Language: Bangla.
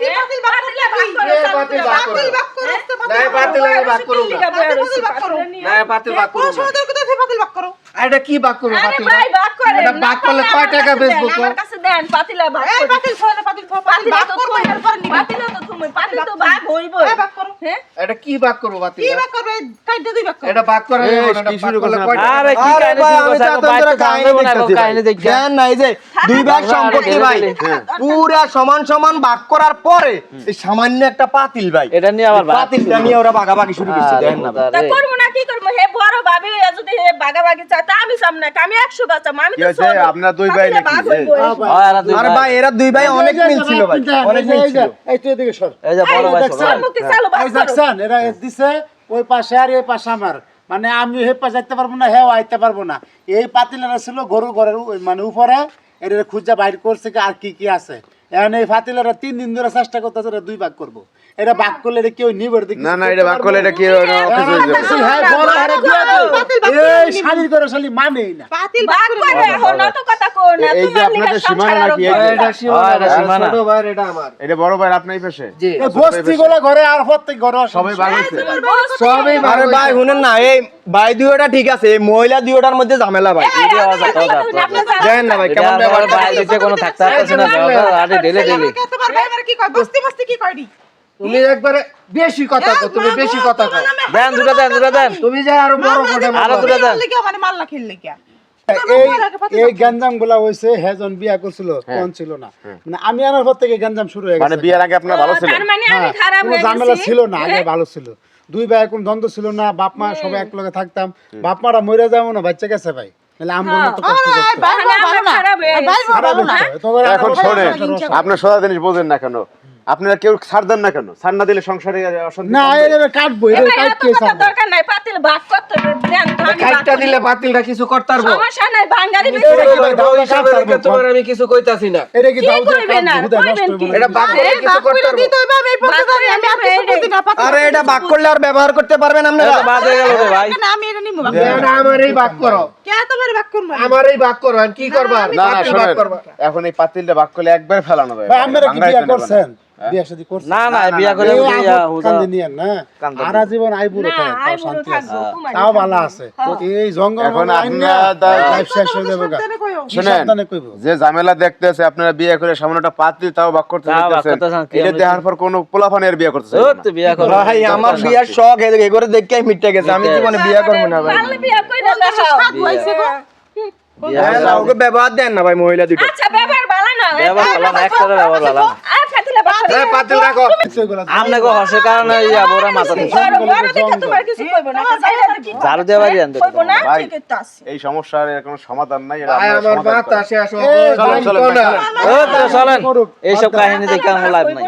কি পাতিল বাক করলে কি? পাতিল আমি না। না করো? এটা কি করব ভাই ভাগ এটা করলে কয় টাকা বেচবো তো আমার কাছে দেন পাতিলা ভাগ এই করব, এরপর নিবি। তো তো ভাগ। এই করো। হ্যাঁ? এটা কি করব কি করবে? কাইটে দুই বাক করো। এটা বাক করে এই, যাব না, কি শুরু করলে কয় আরে কি কাহিনী শুরু আমি করছে? তো আগে আপনাদের বাইরে তো কাহিনী জানব কাহিনী ভাই। জ্ঞান নাই যে দুই ভাগ সম্পত্তি ভাই পুরা সমান সমান ভাগ করার পরে এই সামান্য একটা পাতিল ভাই এটা নিয়ে আবার ভাগ পাতিলটা নিয়ে ওরা ভাগাভাগি শুরু করছে না তা। করব না, কি করব? হে বড় ভাবি, যদি হে বাগাবাগি চায়, তা আমি সামনে, আমি একশো বাঁচাবো, আমি তো হয়েছে? ছোট। আপনারা দুই ভাই নাকি? হয়, আরে ভাই। ভাই এরা দুই ভাই অনেক মিল ছিল ভাই অনেক মিল ছিল এই তো এদিকে সর এই যে বড় ভাই ভাই। সম্মুখে চালো, করো। দেখছেন এরা এ দিছে ওই পাশে আর এই পাশে আমার মানে আমি হে পাশে যাইতে পারব না হেও আইতে পারব না এই পাতিলেরা ছিল গরু ঘরের মানে উপরে এর খুঁজা বাইর করছে কি আর কি কি আছে এখন এই ফাতিলারা তিন দিন ধরে চেষ্টা করতেছে এরা দুই ভাগ করব। এটা ভাগ করলে এটা কেউ নিবে না না এটা ভাগ করলে এটা কি অফিস হয়ে যাবে। হ্যাঁ বড় হারে। এই শালির করে শালি মানেই না। পাতিল ভাগ করে, করে। এখন অত কথা কও না, এই যে তোমার আপনাদের লিগা সীমানা সংসার আরও নাকি? গড়ে এটা যায়। সীমানা, এটা এটা ছোট ভাইয়ের, এটা আমার। এটা বড় ভাই আপনার এই পাশে। জি। বস্তি গুলো ঘরে আর প্রত্যেক ঘরে সবাই ভাগ হয়েছে সবই আরে ভাই শুনেন না এই ভাই দুইটা ঠিক আছে এই মহিলা দুইটার মধ্যে ঝামেলা ভাই। এই, জানেন। না ভাই কেমন আবার ব্যাপার ভাই দিতে কোনো থাকতে পারতেছে না আরে ঢেলে ঢেলে আমাকে এত বার ভাই কি কয়? বস্তি বস্তি কি কয় নি? তুমি একবারে বেশি কথা কও তুমি বেশি কথা কও দেন দুটো দেন দুটো দেন তুমি যে আরও বড় করে আরও দুটো দেন মানে মাল্লা খেললে কি এই এই গ্যাঞ্জামগুলা হয়েছে হেজন বিয়া করছিল কোন ছিল না মানে আমি আনার পর থেকে গ্যাঞ্জাম শুরু হয়ে মানে গেছে বিয়ের আগে আপনার ভালো ছিল তার মানে আমি হ্যাঁ, খারাপ কোনো হয়ে ঝামেলা গেছি। ছিল না আগে ভালো ছিল দুই ভাই কোন দ্বন্দ্ব ছিল না বাপ মা সবাই এক লগে থাকতাম বাপ মারা মরে যাব না বাচ্চা গেছে ভাই হয়ে এখন আপনার সোজা জিনিস বোঝেন না কেন আপনারা কেউ ছাড় দেন না কেন? ছাড় না দিলে সংসারে অশান্তি না? কাটবো দরকার নাই, পাতিল ভাগ করতে দেন, আমি ভাগ খাইটটা করি। দিলে পাতিলটা কিছু করতে পারব। সমস্যা নাই, ভাঙ্গারি তুমি বেশি। ছোট করে। ভাই, বউ হিসাবে রেখে তোমার আমি কিছু কইতাছি না। এটা কি কি দাও করবে না? করবেন কি? এটা বাক করে কিছু করতে করে দিতে পারব। এই পথে আমি আর কিছু বুঝি না পাতিল আরে এটা বাক করলে আর ব্যবহার করতে পারবেন আপনারা এটা বাদ গেল রে ভাই। না আমি এটা নিমু না আমার এই বাক করো। কে তোমার বাক করব? আমার এই বাক করো কি করবা না না পাতিল শোনেন। বাক করবা। এখন এই পাতিলটা বাক করলে একবার ফেলানো যাবে ভাই আপনারা কি। করছেন? বিয়া শাদী করছেন না না বিয়া করে এই বিয়া আপদ হুদা কান্দে নিয়েন না? আরা জীবন আই বুড়ো থাকে আই তাও বুড়ো শান্তি আছে। থাকব, তোমার তাও ভালো আছে। এই জঙ্গল এখন মহল আইন না, আপনারা দা- লাইফ শেষ হয়ে যাবে শুনেন যে ঝামেলা দেখতেছে আপনারা বিয়ে করে সামনে একটা পাত্রী তাও বাক করতে চাইতেছেন এটা দেখার পর কোনো পোলাফানের বিয়ে করতে চাইবে ও, না। তুই বিয়া কর ভাই আমার বিয়ার শখ এ করে দেখে মিটে গেছে। আমি জীবনে বিয়া করব না ভাই। বিয়া কইরা হ্যাঁ। ওকে ব্যবহার দেন না ভাই মহিলা দুটো আচ্ছা, ব্যবহার ভালো না। ব্যবহার ভালো না, ব্যবহার ভালো না। আর খাতিলে ভাগ করে। এই পাতিল রাখো সেগুলা আপনাকে হর্ষের কারণে ইয়া বড় মাথা দিয়ে আনতে ভাই। এই সমস্যার এর কোনো সমাধান নাই এটা আমার চলেন। এইসব কাহিনী দেখে আমার লাভ নাই।